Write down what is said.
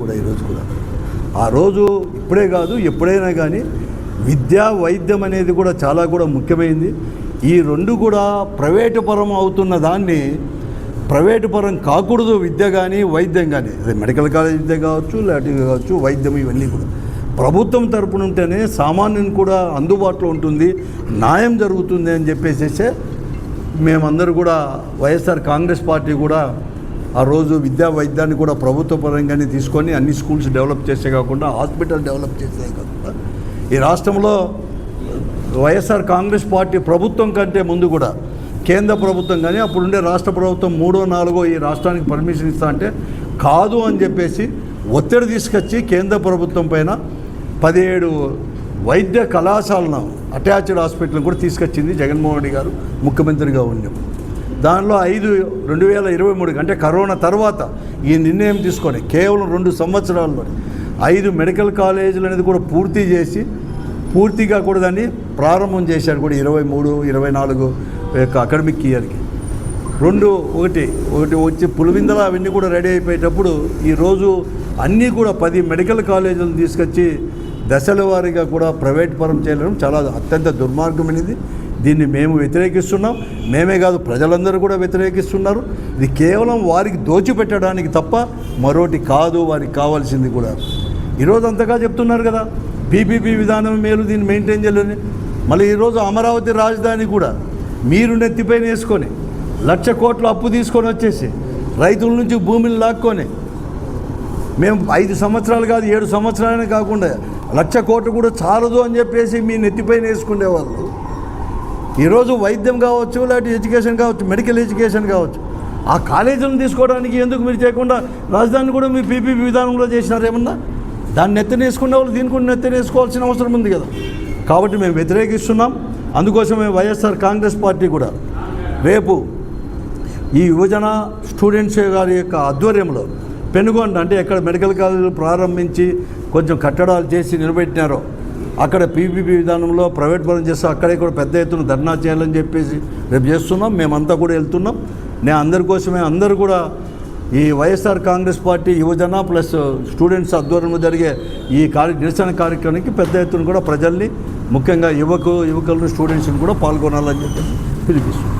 కూడా ఈరోజు కూడా. ఆ రోజు ఇప్పుడే కాదు ఎప్పుడైనా కానీ విద్య వైద్యం అనేది కూడా చాలా కూడా ముఖ్యమైంది. ఈ రెండు కూడా ప్రైవేటు పరం అవుతున్న దాన్ని ప్రైవేటు పరం కాకూడదు విద్య కానీ వైద్యం కానీ. అదే మెడికల్ కాలేజ్ విద్య కావచ్చు లాంటివి కావచ్చు వైద్యం ఇవన్నీ కూడా. ప్రభుత్వం తరపున ఉంటేనే సామాన్యుని కూడా అందుబాటులో ఉంటుంది న్యాయం జరుగుతుంది అని చెప్పేసేసే మేమందరూ కూడా వైఎస్ఆర్ కాంగ్రెస్ పార్టీ కూడా ఆ రోజు విద్యా వైద్యాన్ని కూడా ప్రభుత్వ పరంగానే తీసుకొని అన్ని స్కూల్స్ డెవలప్ చేసే కాకుండా హాస్పిటల్ డెవలప్ చేసే కాకుండా ఈ రాష్ట్రంలో వైఎస్ఆర్ కాంగ్రెస్ పార్టీ ప్రభుత్వం కంటే ముందు కూడా కేంద్ర ప్రభుత్వం కానీ అప్పుడుండే రాష్ట్ర ప్రభుత్వం మూడో నాలుగో ఈ రాష్ట్రానికి పర్మిషన్ ఇస్తా అంటే కాదు అని చెప్పేసి ఒత్తిడి తీసుకొచ్చి కేంద్ర ప్రభుత్వం పైన పదిహేడు వైద్య కళాశాలను అటాచ్డ్ హాస్పిటల్ కూడా తీసుకొచ్చింది జగన్మోహన్ రెడ్డి గారు ముఖ్యమంత్రిగా ఉన్నప్పుడు. దానిలో ఐదు రెండు వేల ఇరవై మూడుకి అంటే కరోనా తర్వాత ఈ నిర్ణయం తీసుకొని కేవలం రెండు సంవత్సరాల్లో ఐదు మెడికల్ కాలేజీలు అనేది కూడా పూర్తి చేసి పూర్తిగా కూడా దాన్ని ప్రారంభం చేశారు కూడా ఇరవై మూడు ఇరవై నాలుగు యొక్క అకాడమిక్ ఇయర్కి. రెండు ఒకటి ఒకటి వచ్చి పులివిందల అవన్నీ కూడా రెడీ అయిపోయేటప్పుడు ఈరోజు అన్నీ కూడా పది మెడికల్ కాలేజీలను తీసుకొచ్చి దశల వారీగా కూడా ప్రైవేట్ పరం చేయడం చాలా అత్యంత దుర్మార్గమైనది. దీన్ని మేము వ్యతిరేకిస్తున్నాం. మేమే కాదు ప్రజలందరూ కూడా వ్యతిరేకిస్తున్నారు. ఇది కేవలం వారికి దోచిపెట్టడానికి తప్ప మరోటి కాదు వారికి కావాల్సింది కూడా. ఈరోజు అంతగా చెప్తున్నారు కదా పీపీపీ విధానం మేలు దీన్ని మెయింటైన్ చేయలేని. మళ్ళీ ఈరోజు అమరావతి రాజధాని కూడా మీరు నెత్తిపైన వేసుకొని లక్ష కోట్ల అప్పు తీసుకొని వచ్చేసి రైతుల నుంచి భూమిని లాక్కొని మేము ఐదు సంవత్సరాలు కాదు ఏడు సంవత్సరాలనే కాకుండా లక్ష కోట్లు కూడా చాలదు అని చెప్పేసి మీ నెత్తిపైన వేసుకునేవాళ్ళు. ఈరోజు వైద్యం కావచ్చు లేకపోతే ఎడ్యుకేషన్ కావచ్చు మెడికల్ ఎడ్యుకేషన్ కావచ్చు. ఆ కాలేజీలను తీసుకోవడానికి ఎందుకు మీరు చేయకుండా రాజధాని కూడా మీ పీపీపీ విధానంలో చేసినారు ఏమన్నా? దాన్ని నెత్తనేసుకునే వాళ్ళు దీని కూడా నెత్తనేసుకోవాల్సిన అవసరం ఉంది కదా. కాబట్టి మేము వ్యతిరేకిస్తున్నాం. అందుకోసమే వైఎస్ఆర్ కాంగ్రెస్ పార్టీ కూడా రేపు ఈ యువజన స్టూడెంట్స్ గారి యొక్క ఆధ్వర్యంలో పెనుగొండ అంటే ఎక్కడ మెడికల్ కాలేజీలు ప్రారంభించి కొంచెం కట్టడాలు చేసి నిలబెట్టినారో అక్కడ పీపీపీ విధానంలో ప్రైవేట్ పరం చేస్తే అక్కడే కూడా పెద్ద ఎత్తున ధర్నా చేయాలని చెప్పేసి రేపు చేస్తున్నాం. మేమంతా కూడా వెళ్తున్నాం. నేను అందరి కోసమే అందరూ కూడా ఈ వైఎస్ఆర్ కాంగ్రెస్ పార్టీ యువజన ప్లస్ స్టూడెంట్స్ ఆధ్వర్యంలో జరిగే ఈ కార్య నిరసన కార్యక్రమానికి పెద్ద ఎత్తున కూడా ప్రజల్ని ముఖ్యంగా యువకు యువకులను స్టూడెంట్స్ని కూడా పాల్గొనాలని చెప్పి పిలిపిస్తున్నాం.